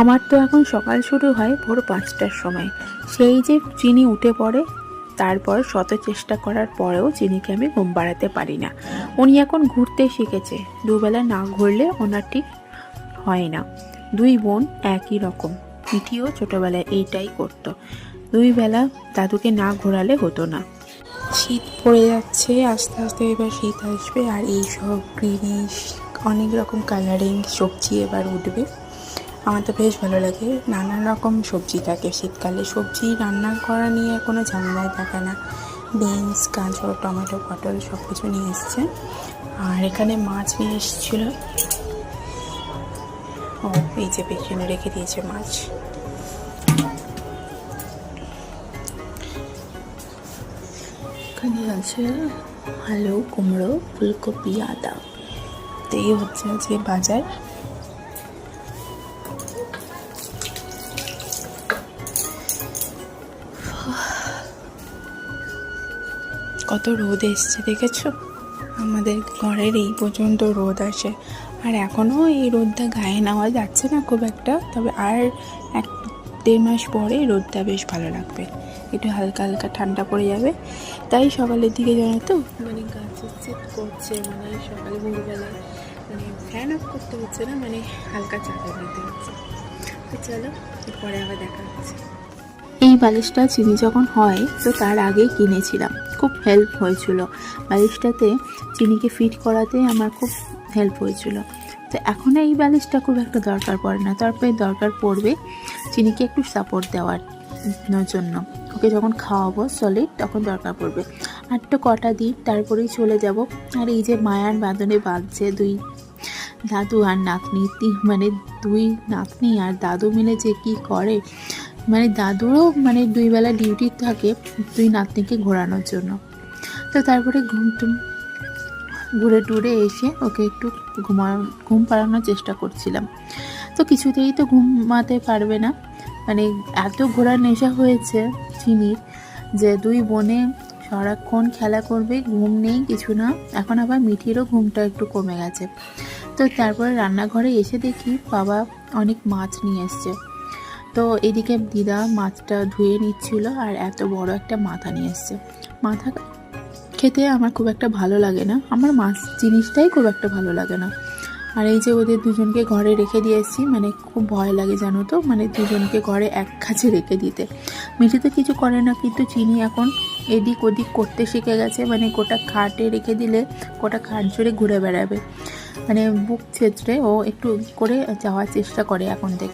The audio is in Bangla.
আমার তো এখন সকাল শুরু হয় ভোর পাঁচটার সময়। সেই যে চিনি উঠে পড়ে তারপর শত চেষ্টা করার পরেও চিনিকে আমি ঘুম বাড়াতে পারি না। উনি এখন ঘুরতে শিখেছে, দুবেলা না ঘুরলে ওনার ঠিক হয় না। দুই বোন একই রকম মিঠিও ছোটোবেলায় এইটাই করতো। দুই বেলা দাদুকে না ঘোরালে হতো না। শীত পড়ে যাচ্ছে, আস্তে আস্তে এবার শীত আসবে, আর এই সব গ্রিনিশ অনেক রকম কালারিং সবজি এবার উঠবে। আমার তো বেশ ভালো লাগে। নানান রকম সবজি থাকে শীতকালে। সবজি রান্না করা নিয়ে কোনো ঝামেলাই থাকে না। বিনস, গাজর, টমেটো, পটল সব কিছু নিয়ে এসছে। আর এখানে মাছ নিয়ে এসেছিল। ও, এই যে পেছনে রেখে দিয়েছে মাছ। এখানে আছে আলু, কুমড়ো, ফুলকপি, আদা। তো এই হচ্ছে যে বাজার। কত রোদ এসছে, দেখেছ? আমাদের ঘরের এই পর্যন্ত রোদ আসে। আর এখনও এই রোদটা গায়ে নেওয়া যাচ্ছে না খুব একটা, তবে আর এক দেড় মাস পরে রোদটা বেশ ভালো লাগবে। একটু হালকা হালকা ঠান্ডা পড়ে যাবে। তাই সকালের দিকে জানো তো মানে গা চিট করছে মানে সকালে ভোরবেলায় মানে ফ্যান অফ করতে হচ্ছে না মানে হালকা চাদর নিতে হচ্ছে। তো চলো পরে আবার দেখা হচ্ছে। এই বালিশটা চিনি যখন হয়, তো তার আগেই কিনেছিলাম। খুব হেল্প হয়েছিল। বালিশটাতে চিনিকে ফিট করাতে আমার খুব হেল্প হয়েছিল। তো এখন এই বালিশটা খুব একটা দরকার পড়ে না। তারপরে দরকার পড়বে চিনিকে একটু সাপোর্ট দেওয়ার জন্য। ওকে যখন খাওয়াবো সলিড তখন দরকার পড়বে। আর তো কটা দিন তারপরেই চলে যাব। আর এই যে মায়ার বাঁধনে বাঁধছে দুই দাদু আর নাতনি মানে দুই নাতনি আর দাদু মিলে যে কি করে মানে দাদুরও মানে দুই বেলা ডিউটি থাকে দুই নাতনিকে ঘোরানোর জন্য। তো তারপরে ঘুম টুম ঘুরে টুরে এসে ওকে একটু ঘুমা, ঘুম পাড়ানোর চেষ্টা করছিলাম। তো কিছুতেই তো ঘুমাতে পারবে না। মানে এত ঘোরার নেশা হয়েছে চিনির যে দুই বোনে সারাক্ষণ খেলা করবে, ঘুম নেই কিছু না। এখন আবার মিঠিরও ঘুমটা একটু কমে গেছে। তো তারপরে রান্নাঘরে এসে দেখি বাবা অনেক মাছ নিয়ে এসছে। তো এদিকে দিদা মাছটা ধুয়ে নিচ্ছিল আর এত বড় একটা মাথা নিয়ে এসছে। মাথা খেতে আমার খুব একটা ভালো লাগে না। আমার মাছ জিনিসটাই খুব একটা ভালো লাগে না। আর এই যে ওদের দুজনকে ঘরে রেখে দিয়ে এসেছি মানে খুব ভয় লাগে জানো তো মানে দুজনকে ঘরে এক কাছে রেখে দিতে। মিঠি তো কিছু করে না, কিন্তু চিনি এখন এদিক ওদিক করতে শিখে গেছে। মানে গোটা খাটে রেখে দিলে গোটা খাট জুড়ে ঘুরে বেড়াবে। মানে বুক ছেঁচড়ে ও একটু করে যাওয়ার চেষ্টা করে এখন থেকে।